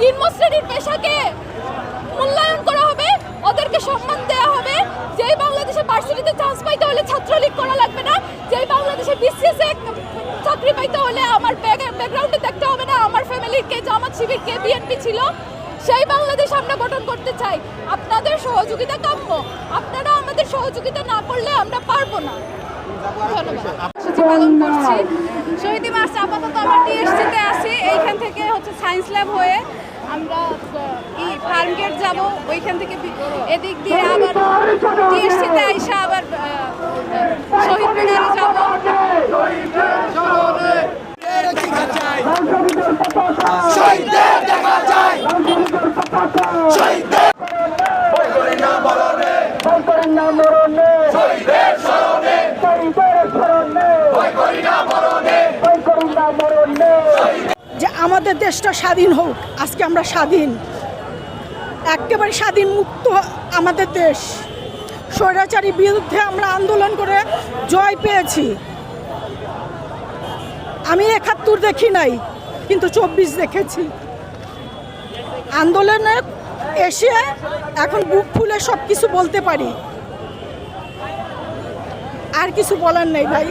নিম্ন শ্রেণির পেশাকে মূল্যায়ন করা হবে ওদেরকে সম্মান দেওয়া হবে। যেই বাংলাদেশে পার্সোনালিতে চান্স পাইতে হলে ছাত্রলীগ করা লাগবে না। যেই বাংলাদেশে বিসিএসএ চাকরি পাইতে হলে আমার ব্যাকগ্রাউন্ডে দেখতে হবে না। আমার ফ্যামিলির কে জামাত শিবির কে বিএনপি ছিল। সেই বাংলাদেশ আমরা গঠন করতে চাই। আপনাদের সহযোগিতা কাম্য। আপনারা আমাদের সহযোগিতা না করলে আমরা পারব না। করছি। শহীদ দিবস আপাতত আমার টিএসসিতে আসি এইখান থেকে হচ্ছে সায়েন্স ল্যাব হয়ে আমরা ই ফার্ম গেট যাব ওইখান থেকে এদিক দিয়ে আবার টিএসসিতে আইসা আবার শহীদ মিনারে যাব। শহীদদের দেখা যায়। শহীদদের ভয় করি না মরণে ভয় করি না মরণে শহীদের স্মরণে শহীদের স্মরণে ভয় করি না মরণে ভয় করি না মরণে যে আমাদের দেশটা স্বাধীন হোক, আজকে আমরা স্বাধীন। একেবারে স্বাধীন মুক্ত আমাদের দেশ। স্বৈরাচারী বিরুদ্ধে আমরা আন্দোলন করে জয় পেয়েছি। আমি একাত্তর দেখি নাই, কিন্তু চব্বিশ দেখেছি। আন্দোলনে এসে এখন বুক ফুলে সব কিছু বলতে পারি। আর কিছু বলার নেই ভাই।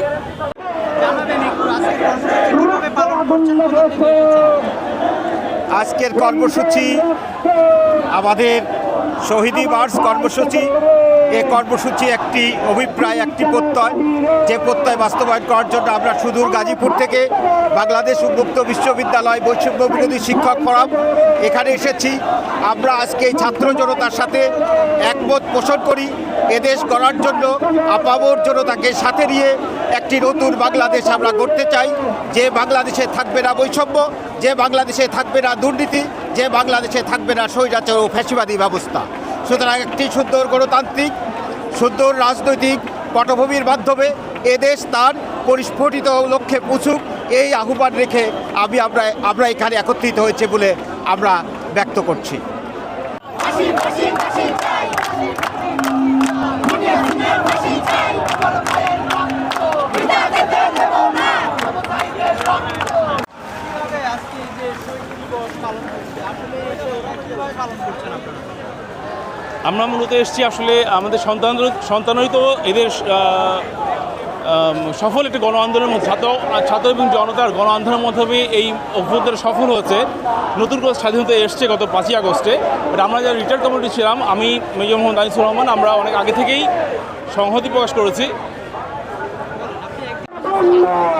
আজকের কর্মসূচি আমাদের শহীদি বার্স কর্মসূচি এই কর্মসূচি একটি অভিপ্রায়, একটি প্রত্যয়। যে প্রত্যয় বাস্তবায়ন করার জন্য আমরা সুদূর গাজীপুর থেকে বাংলাদেশ উন্মুক্ত বিশ্ববিদ্যালয় বৈষম্য বিরোধী শিক্ষক ফোরাম এখানে এসেছি। আমরা আজকে ছাত্র জনতার সাথে একমত পোষণ করি, এদেশ গড়ার জন্য আপামর জনতাকে সাথে নিয়ে একটি নতুন বাংলাদেশ আমরা গড়তে চাই। যে বাংলাদেশে থাকবে না বৈষম্য, যে বাংলাদেশে থাকবে না দুর্নীতি, যে বাংলাদেশে থাকবে না স্বৈরাচার ও ফ্যাসিবাদী ব্যবস্থা। সুতরাং একটি সুন্দর গণতান্ত্রিক, সুন্দর রাজনৈতিক পটভূমির মাধ্যমে এদেশ তার পরিস্ফুটিত লক্ষ্যে পুছুক, এই আহ্বান রেখে আমি আমরা আমরা এখানে একত্রিত হয়েছে বলে আমরা ব্যক্ত করছি। আমরা মূলত এসেছি আসলে আমাদের সন্তান সন্তানই তো এদের সফল একটি গণ আন্দোলনের মধ্যে, ছাত্র ছাত্র এবং জনতার গণ আন্দোলনের মাধ্যমে এই অভ্যুত্থান সফল হচ্ছে নতুন করে স্বাধীনতা এসছে গত পাঁচই আগস্টে। বাট আমরা যারা রিটায়ার কমিটি ছিলাম, আমি মেজর মোহাম্মদ আনিসুর রহমান, আমরা অনেক আগে থেকেই সংহতি প্রকাশ করেছি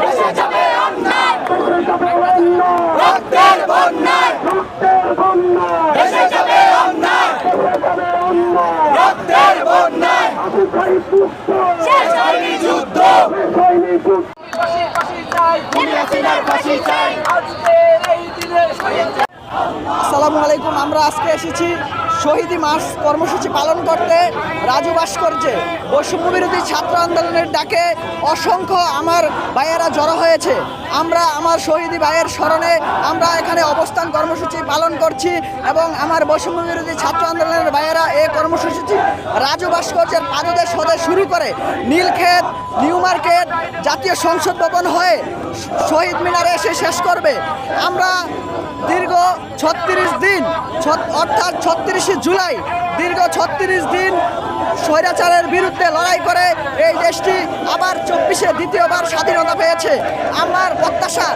ভেসে যাবে অন্যায় রক্তের বন্যায় শেষ হয়নি যুদ্ধ। হাসিনার ফাঁসি চাই আসসালামু আলাইকুম, আমরা আজকে এসেছি শহীদি মাস কর্মসূচি পালন করতে রাজু ভাস্কর্যে। বৈষম্য বিরোধী ছাত্র আন্দোলনের ডাকে অসংখ্য আমার ভাইয়েরা জড়ো হয়েছে। আমরা আমার শহীদি ভাইয়ের স্মরণে আমরা এখানে অবস্থান কর্মসূচি পালন করছি এবং আমার বৈষম্য বিরোধী ছাত্র আন্দোলনের ভাইয়েরা এই কর্মসূচিটি রাজু ভাস্কর্যের পাদদেশ হতে শুরু করে। নীলক্ষেত, নিউ মার্কেট, জাতীয় সংসদ ভবন হয়ে শহীদ মিনারে এসে শেষ করবে। আমরা দীর্ঘ ছত্রিশ দিন অর্থাৎ ছত্রিশে জুলাই, দীর্ঘ ছত্রিশ দিন স্বৈরাচারের বিরুদ্ধে লড়াই করে এই দেশটি আবার চব্বিশে দ্বিতীয়বার স্বাধীনতা পেয়েছে। আমার প্রত্যাশা,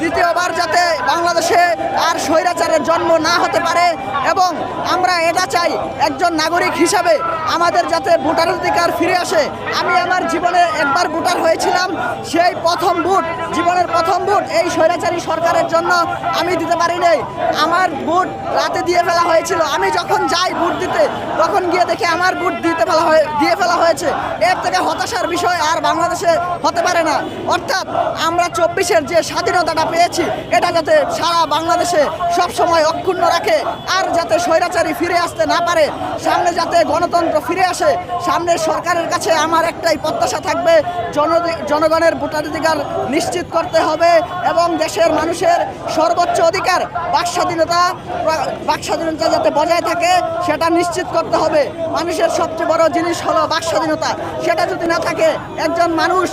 দ্বিতীয়বার যাতে বাংলাদেশে আর স্বৈরাচারের জন্ম না হতে পারে এবং আমরা এটা চাই একজন নাগরিক হিসাবে আমাদের যাতে ভোটার অধিকার ফিরে আসে। আমি আমার জীবনে একবার ভোটার হয়েছিলাম, সেই প্রথম ভোট, জীবনের প্রথম ভোট এই স্বৈরাচারী সরকারের জন্য আমি দিতে পারি নাই। আমার ভোট রাতে দিয়ে ফেলা হয়েছিল। আমি যখন যাই ভোট দিতে, তখন গিয়ে দেখি আমার ভোট দিতে ফেলা হয়ে, দিয়ে ফেলা হয়েছে। এর থেকে হতাশার বিষয় আর বাংলাদেশে হতে পারে না। অর্থাৎ আমরা চব্বিশের যে স্বাধীনতাটা পেয়েছি, এটা যাতে সারা বাংলাদেশে সব সময় অক্ষুণ্ণ রাখে। আর যাতে স্বৈরাচারী ফিরে আসতে না পারে, সামনে যাতে গণতন্ত্র ফিরে আসে সামনের সরকারের কাছে আমার একটাই প্রত্যাশা থাকবে জন জনগণের ভোটাধিকার নিশ্চিত করতে হবে এবং দেশের মানুষের সর্বোচ্চ অধিকার বাক স্বাধীনতা বাক স্বাধীনতা যাতে বজায় থাকে, সেটা নিশ্চিত করতে হবে। মানুষের সবচেয়ে বড় জিনিস হলো বাক স্বাধীনতা সেটা যদি না থাকে, একজন মানুষ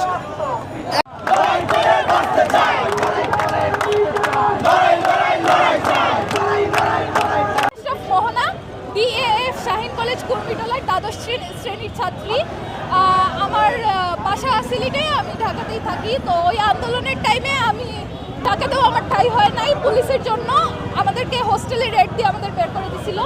শ্রেণির ছাত্রী। আমার বাসা সিলেটে, আমি ঢাকাতেই থাকি। তো ওই আন্দোলনের টাইমে আমি ঢাকাতেও আমার ঠাই হয় নাই পুলিশের জন্য। আমাদেরকে হোস্টেলে রেড দিয়ে আমাদের বের করে দিছিল।